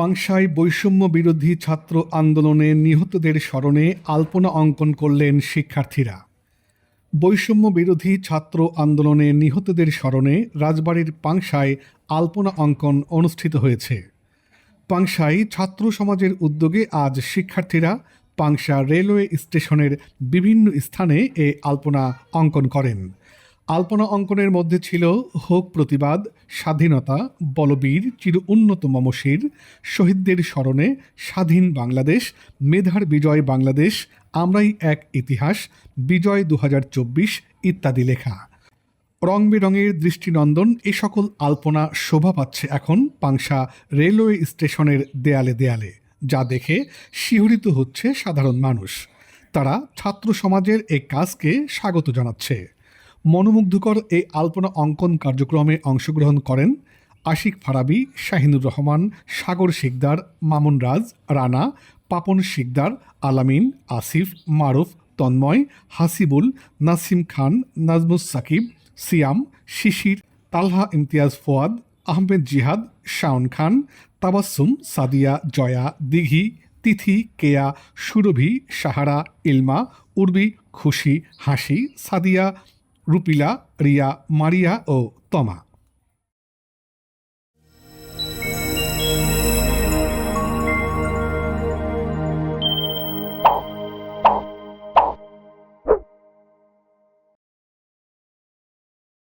পাংশায় বৈষম্য বিরোধী ছাত্র আন্দোলনে নিহতদের স্মরণে আলপনা অঙ্কন করলেন শিক্ষার্থীরা। বৈষম্য বিরোধী ছাত্র আন্দোলনে নিহতদের স্মরণে রাজবাড়ির পাংশায় আলপনা অঙ্কন অনুষ্ঠিত হয়েছে। পাংশায় ছাত্র সমাজের উদ্যোগে আজ শিক্ষার্থীরা পাংশা রেলওয়ে স্টেশনের বিভিন্ন স্থানে এ আলপনা অঙ্কন করেন। আলপনা অঙ্কনের মধ্যে ছিল হোক প্রতিবাদ, স্বাধীনতা, বলবীর, চির উন্নত মমশির, শহীদদের স্মরণে স্বাধীন বাংলাদেশ, মেধার বিজয় বাংলাদেশ, আমরাই এক ইতিহাস, বিজয় দু হাজার চব্বিশ ইত্যাদি লেখা। রং বেরঙের দৃষ্টিনন্দন এ সকল আলপনা শোভা পাচ্ছে এখন পাংশা রেলওয়ে স্টেশনের দেয়ালে দেয়ালে, যা দেখে শিহরিত হচ্ছে সাধারণ মানুষ। তারা ছাত্র সমাজের এই কাজকে স্বাগত জানাচ্ছে। মনোমুগ্ধকর এই আলপনা অঙ্কন কার্যক্রমে অংশগ্রহণ করেন আশিক ফারাবি, শাহিনুর রহমান, সাগর শিকদার, মামুন রাজ, রানা, পাপন শিকদার, আলামিন, আসিফ, মারুফ, তন্ময়, হাসিবুল, নাসিম খান, নাজমুস সাকিব, সিয়াম, শিশির, তালহা ইমতিয়াজ ফোয়াদ, আহমেদ জিহাদ, শাওন খান তাবাসুম সাদিয়া, জয়া, দিঘি, তিথি, কেয়া, সুরভি, সাহারা, ইলমা, উর্বি, খুশি, হাসি, সাদিয়া রুপিলা রিয়া মারিয়া ও তমা।